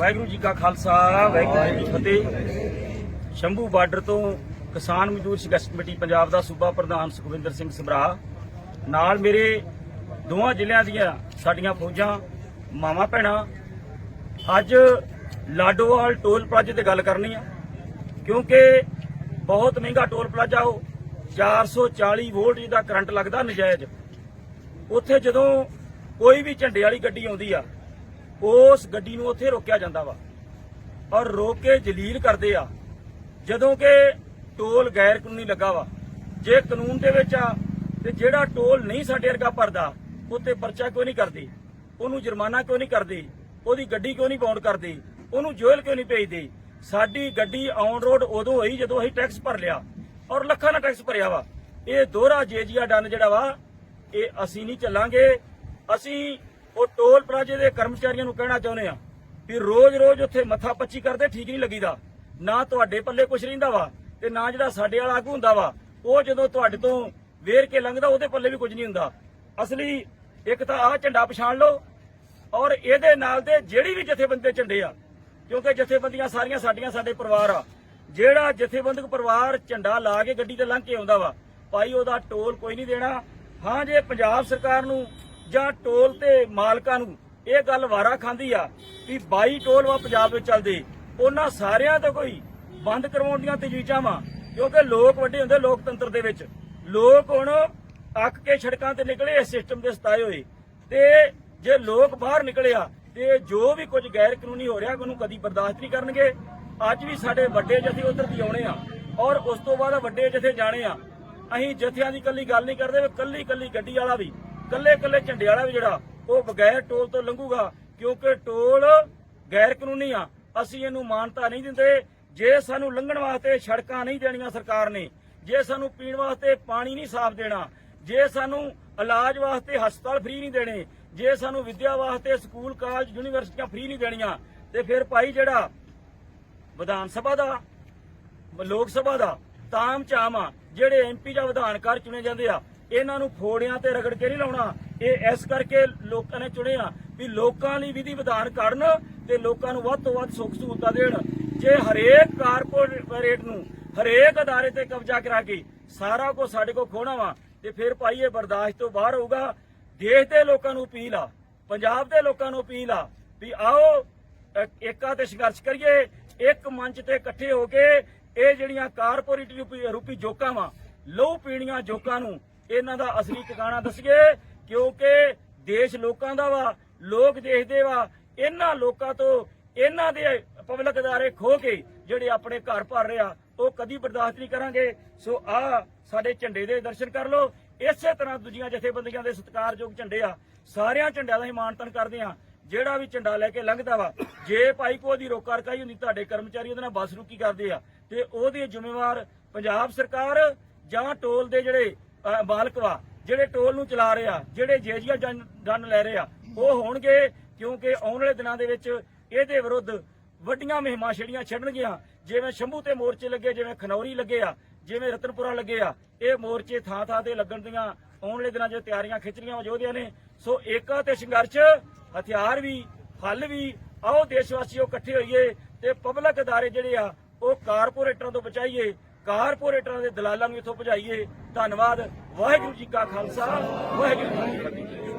ਵਾਹਿਗੁਰੂ ਜੀ ਕਾ ਖਾਲਸਾ, ਵਾਹਿਗੁਰੂ ਜੀ ਕੀ ਫਤਿਹ। ਸ਼ੰਭੂ ਬਾਰਡਰ ਤੋਂ ਕਿਸਾਨ ਮਜ਼ਦੂਰ ਸੰਘਰਸ਼ ਕਮੇਟੀ ਪੰਜਾਬ ਦਾ ਸੂਬਾ ਪ੍ਰਧਾਨ ਸੁਖਵਿੰਦਰ ਸਿੰਘ ਸਭਰਾ। ਨਾਲ ਮੇਰੇ ਦੋਵਾਂ ਜ਼ਿਲ੍ਹਿਆਂ ਦੀਆਂ ਸਾਡੀਆਂ ਫੌਜਾਂ ਮਾਮਾ ਭੈਣਾਂ, ਅੱਜ ਲਾਡੋਵਾਲ ਟੋਲ ਪਲਾਜ਼ੇ ਤੇ ਗੱਲ ਕਰਨੀ ਆ। ਕਿਉਂਕਿ ਬਹੁਤ ਮਹਿੰਗਾ ਟੋਲ ਪਲਾਜ਼ਾ ਉਹ 440 ਵੋਲਟ ਜਿਹਦਾ ਕਰੰਟ ਲੱਗਦਾ ਨਜਾਇਜ਼। ਉੱਥੇ ਜਦੋਂ ਕੋਈ ਵੀ ਝੰਡੇ ਵਾਲੀ ਗੱਡੀ ਆਉਂਦੀ ਆ ਉਸ ਗੱਡੀ ਨੂੰ ਉੱਥੇ ਰੋਕਿਆ ਜਾਂਦਾ ਵਾ। ਔਰ ਰੋਕ ਕੇ ਜਲੀਲ ਕਰਦੇ ਆ। ਜਦੋਂ ਕਿ ਟੋਲ ਗੈਰ ਕਾਨੂੰਨੀ ਲੱਗਾ ਵਾ। ਜੇ ਕਾਨੂੰਨ ਦੇ ਵਿੱਚ ਆ, ਤੇ ਜਿਹੜਾ ਟੋਲ ਨਹੀਂ ਸਾਡੇ ਵਰਗਾ ਭਰਦਾ, ਉੱਤੇ ਪਰਚਾ ਕਿਉਂ ਨਹੀਂ ਕਰਦੇ? ਉਹਨੂੰ ਜੁਰਮਾਨਾ ਕਿਉਂ ਨਹੀਂ ਕਰਦੇ? ਉਹਦੀ ਗੱਡੀ ਕਿਉਂ ਨਹੀਂ ਬਾਉਂਡ ਕਰਦੇ? ਉਹਨੂੰ ਜੇਲ੍ਹ ਕਿਉਂ ਨਹੀਂ ਭੇਜਦੇ? ਸਾਡੀ ਗੱਡੀ ਔਨ ਰੋਡ ਉਦੋਂ ਹੋਈ ਜਦੋਂ ਅਸੀਂ ਟੈਕਸ ਭਰ ਲਿਆ। ਔਰ ਲੱਖਾਂ ਦਾ ਟੈਕਸ ਭਰਿਆ ਵਾ। ਇਹ ਦੋਹਰਾ ਜੇਜੀਆ ਡਨ ਜਿਹੜਾ ਵਾ, ਇਹ ਅਸੀਂ ਨਹੀਂ ਚੱਲਾਂਗੇ। ਅਸੀਂ ਉਹ ਟੋਲ ਪਲਾਜ਼ੇ ਦੇ ਕਰਮਚਾਰੀਆਂ ਨੂੰ ਕਹਿਣਾ ਚਾਹੁੰਦੇ ਆ ਵੀ ਰੋਜ਼-ਰੋਜ਼ ਉੱਥੇ ਮੱਥਾ ਪੱਚੀ ਕਰਦੇ ਠੀਕ ਨਹੀਂ ਲੱਗੀਦਾ। ਨਾ ਤੁਹਾਡੇ ਪੱਲੇ ਕੁਝ ਰਹਿੰਦਾ ਵਾ ਤੇ ਨਾ ਜਿਹੜਾ ਸਾਡੇ ਵਾਲਾ ਆਗੂ ਹੁੰਦਾ ਵਾ, ਉਹ ਜਦੋਂ ਤੁਹਾਡੇ ਤੋਂ ਵੇਰ ਕੇ ਲੰਘਦਾ, ਉਹਦੇ ਪੱਲੇ ਵੀ ਕੁਝ ਨਹੀਂ ਹੁੰਦਾ। ਅਸਲੀ ਇੱਕ ਤਾਂ ਆਹ ਝੰਡਾ ਪਛਾਣ ਲਓ ਔਰ ਇਹਦੇ ਨਾਲ ਦੇ ਜਿਹੜੀ ਵੀ ਜਥੇਬੰਦੀ ਝੰਡੇ ਆ, ਕਿਉਂਕਿ ਜਥੇਬੰਦੀਆਂ ਸਾਰੀਆਂ ਸਾਡੀਆਂ ਸਾਡੇ ਪਰਿਵਾਰ ਆ। ਜਿਹੜਾ ਜਥੇਬੰਦਕ ਪਰਿਵਾਰ ਝੰਡਾ ਲਾ ਕੇ ਗੱਡੀ ਤੇ ਲੰਘ ਕੇ ਆਉਂਦਾ ਵਾ, ਭਾਈ ਉਹਦਾ ਟੋਲ ਕੋਈ ਨਹੀਂ ਦੇਣਾ। ਹਾਂ, ਜੇ ਪੰਜਾਬ ਸਰਕਾਰ ਨੂੰ ਜਾਂ ਟੋਲ ਤੇ ਮਾਲਕਾਂ ਨੂੰ ਇਹ ਗੱਲ ਵਾਰਾ ਖਾਂਦੀ ਆ ਵੀ 22 ਟੋਲ ਵਾ ਪੰਜਾਬ ਵਿੱਚ ਚੱਲਦੇ। ਉਹਨਾਂ ਸਾਰਿਆਂ ਤੋਂ ਕੋਈ ਬੰਦ ਕਰਵਾਉਣ ਦੀਆਂ ਤਜਵੀਜ਼ਾਂ ਵਾ ਕਿਉਂਕਿ ਲੋਕ ਵੱਡੇ ਹੁੰਦੇ ਲੋਕਤੰਤਰ ਦੇ ਵਿੱਚ। ਲੋਕ ਹੁਣ ਅੱਕ ਕੇ ਸੜਕਾਂ ਤੇ ਨਿਕਲੇ, ਇਸ ਸਿਸਟਮ ਦੇ ਸਤਾਏ ਹੋਏ। ਤੇ ਜੇ ਲੋਕ ਬਾਹਰ ਨਿਕਲਿਆ ਤੇ ਜੋ ਵੀ ਕੁਝ ਗੈਰ ਕਾਨੂੰਨੀ ਹੋ ਰਿਹਾ, ਉਹਨੂੰ ਕਦੀ ਬਰਦਾਸ਼ਤ ਨਹੀਂ ਕਰਨਗੇ। ਅੱਜ ਵੀ ਸਾਡੇ ਵੱਡੇ ਜਥੇ ਉਧਰ ਦੀ ਆਉਣੇ ਆ, ਔਰ ਉਸ ਤੋਂ ਬਾਅਦ ਵੱਡੇ ਜਥੇ ਜਾਣੇ ਆ। ਅਸੀਂ ਜਥਿਆਂ ਦੀ ਕੱਲੀ ਗੱਲ ਨਹੀਂ ਕਰਦੇ ਕੱਲੀ ਕੱਲੀ ਗੱਡੀ ਵਾਲਾ ਵੀ ਕੱਲੇ ਕੱਲੇ ਝੰਡੇ ਵਾਲਾ ਵੀ ਜਿਹੜਾ, ਉਹ ਬਗੈਰ ਟੋਲ ਤੋਂ ਲੰਘੂਗਾ, ਕਿਉਂਕਿ ਟੋਲ ਗੈਰ ਕਾਨੂੰਨੀ ਆ। ਅਸੀਂ ਇਹਨੂੰ ਮਾਨਤਾ ਨਹੀਂ ਦਿੰਦੇ। ਜੇ ਸਾਨੂੰ ਲੰਘਣ ਵਾਸਤੇ ਸੜਕਾਂ ਨਹੀਂ ਦੇਣੀਆਂ ਸਰਕਾਰ ਨੇ, ਜੇ ਸਾਨੂੰ ਪੀਣ ਵਾਸਤੇ ਪਾਣੀ ਨਹੀਂ ਸਾਫ਼ ਦੇਣਾ, ਜੇ ਸਾਨੂੰ ਇਲਾਜ ਵਾਸਤੇ ਹਸਪਤਾਲ ਫ੍ਰੀ ਨਹੀਂ ਦੇਣੇ, ਜੇ ਸਾਨੂੰ ਵਿੱਦਿਆ ਵਾਸਤੇ ਸਕੂਲ, ਕਾਲਜ, ਯੂਨੀਵਰਸਿਟੀਆਂ ਫ੍ਰੀ ਨਹੀਂ ਦੇਣੀਆਂ, ਤੇ ਫਿਰ ਭਾਈ ਜਿਹੜਾ ਵਿਧਾਨ ਸਭਾ ਦਾ, ਲੋਕ ਸਭਾ ਦਾ ਤਾਮ ਚਾਮ ਆ, ਜਿਹੜੇ ਐਮਪੀ ਜਾਂ ਵਿਧਾਨਕਾਰ ਚੁਣੇ ਜਾਂਦੇ ਆ ਇਹਨਾਂ ਨੂੰ ਫੋੜਿਆਂ ਤੇ ਰਗੜ ਕੇ ਨਹੀਂ ਲਾਉਣਾ। ਇਹ ਇਸ ਕਰਕੇ ਲੋਕਾਂ ਨੇ ਚੁਣੇ ਆ ਵੀ ਲੋਕਾਂ ਲਈ ਵਿਧੀ ਵਿਧਾਨ ਕਰਨ ਤੇ ਲੋਕਾਂ ਨੂੰ ਵੱਧ ਤੋਂ ਵੱਧ ਸੁੱਖ ਸਹੂਲਤਾਂ ਦੇਣ। ਜੇ ਹਰੇਕ ਕਾਰਪੋਰੇਟ ਨੂੰ ਹਰੇਕ ਅਦਾਰੇ ਤੇ ਕਬਜ਼ਾ ਕਰਾ ਕੇ ਸਾਰਾ ਕੁਝ ਸਾਡੇ ਕੋਲ ਖੋਣਾ ਵਾ, ਤੇ ਫਿਰ ਭਾਈ ਇਹ ਬਰਦਾਸ਼ਤ ਤੋਂ ਬਾਹਰ ਹੋਊਗਾ। ਦੇਸ਼ ਦੇ ਲੋਕਾਂ ਨੂੰ ਅਪੀਲ ਆ, ਪੰਜਾਬ ਦੇ ਲੋਕਾਂ ਨੂੰ ਅਪੀਲ ਆ ਵੀ ਆਓ ਏਕਾ ਤੇ ਸੰਘਰਸ਼ ਕਰੀਏ, ਇੱਕ ਮੰਚ ਤੇ ਇਕੱਠੇ ਹੋ ਕੇ ਇਹ ਜਿਹੜੀਆਂ ਕਾਰਪੋਰੇਟ ਰੂਪੀ ਜੋਕਾਂ ਵਾ, ਲਹੂ ਪੀਣੀਆਂ ਜੋਕਾਂ ਨੂੰ ਇਹਨਾਂ ਦਾ ਅਸਲੀ ਟਿਕਾਣਾ ਦੱਸੀਏ, ਕਿਉਂਕਿ ਦੇਸ਼ ਲੋਕਾਂ ਦਾ ਵਾ, ਲੋਕ ਦੇਖਦੇ ਵਾ, ਇਹਨਾਂ ਲੋਕਾਂ ਤੋਂ ਇਹਨਾਂ ਦੇ ਪਬਲਿਕ ਅਦਾਰੇ ਖੋ ਕੇ ਜਿਹੜੇ ਆਪਣੇ ਘਰ ਭਰ ਰਿਹਾ ਉਹ ਕਦੀ ਬਰਦਾਸ਼ਤ ਨਹੀਂ ਕਰਾਂਗੇ। ਸੋ ਆ ਸਾਡੇ ਝੰਡੇ ਦੇ ਦਰਸ਼ਨ ਕਰ ਲਓ। ਇਸੇ ਤਰ੍ਹਾਂ ਦੂਜੀਆਂ ਜਥੇਬੰਦੀਆਂ ਦੇ ਸਤਿਕਾਰਯੋਗ ਝੰਡੇ ਆ। ਸਾਰਿਆਂ ਝੰਡਿਆਂ ਦਾ ਹੀ ਮਾਨਤਨ ਕਰਦੇ ਆ। ਜਿਹੜਾ ਵੀ ਝੰਡਾ ਲੈ ਕੇ ਲੰਘਦਾ ਵਾ, ਜੇ ਭਾਈ ਕੋ ਦੀ ਰੋਕਾ ਰਕਾਈ ਹੁੰਦੀ, ਤੁਹਾਡੇ ਕਰਮਚਾਰੀ ਉਹਦੇ ਨਾਲ ਬਸ ਰੁਕੀ ਕਰਦੇ ਆ। ਤੇ ਉਹਦੇ ਜ਼ਿੰਮੇਵਾਰ ਪੰਜਾਬ ਸਰਕਾਰ ਜਾਂ ਟੋਲ ਦੇ ਜਿਹੜੇ ਮਾਲਕ ਵਾ ਜਿਹੜੇ ਟੋਲ ਨੂੰ ਚਲਾ ਰਹੇ ਆ, ਜਿਹੜੇ ਜੇਜੀਆ ਡਨ ਲੈ ਰਹੇ ਆ, ਉਹ ਹੋਣਗੇ ਕਿਉਂਕਿ ਆਉਣ ਵਾਲੇ ਦਿਨਾਂ ਦੇ ਵਿੱਚ ਇਹਦੇ ਵਿਰੁੱਧ ਵੱਡੀਆਂ ਮਹਿਮਾ ਛੇੜੀਆਂ ਛੱਡਣਗੀਆਂ। ਜਿਵੇਂ ਸ਼ੰਭੂ ਤੇ ਮੋਰਚੇ ਲੱਗੇ, ਜਿਵੇਂ ਖਨੌਰੀ ਲੱਗੇ ਆ, ਜਿਵੇਂ ਰਤਨਪੁਰਾ ਲੱਗੇ ਆ, ਇਹ ਮੋਰਚੇ ਥਾਂ ਥਾਂ ਤੇ ਲੱਗਣ ਦੀਆਂ ਆਉਣ ਵਾਲੇ ਦਿਨਾਂ 'ਚ ਤਿਆਰੀਆਂ ਖਿੱਚਣੀਆਂ ਯੋਧਿਆਂ ਨੇ। ਸੋ ਏਕਾ ਤੇ ਸੰਘਰਸ਼, ਹਥਿਆਰ ਵੀ, ਹੱਲ ਵੀ, ਆਓ ਦੇਸ਼ ਵਾਸੀਓ ਇਕੱਠੇ ਹੋਈਏ ਤੇ ਪਬਲਿਕ ਅਦਾਰੇ ਜਿਹੜੇ ਆ, ਉਹ ਕਾਰਪੋਰੇਟਰਾਂ ਤੋਂ ਬਚਾਈਏ। ਕਾਰਪੋਰੇਟਰਾਂ ਦੇ ਦਲਾਲਾਂ ਨੂੰ ਇੱਥੋਂ ਭਜਾਈਏ। ਧੰਨਵਾਦ। ਵਾਹਿਗੁਰੂ ਜੀ ਕਾ ਖਾਲਸਾ। ਵਾਹਿਗੁਰੂ ਜੀ ਕੀ ਫਤਿਹ।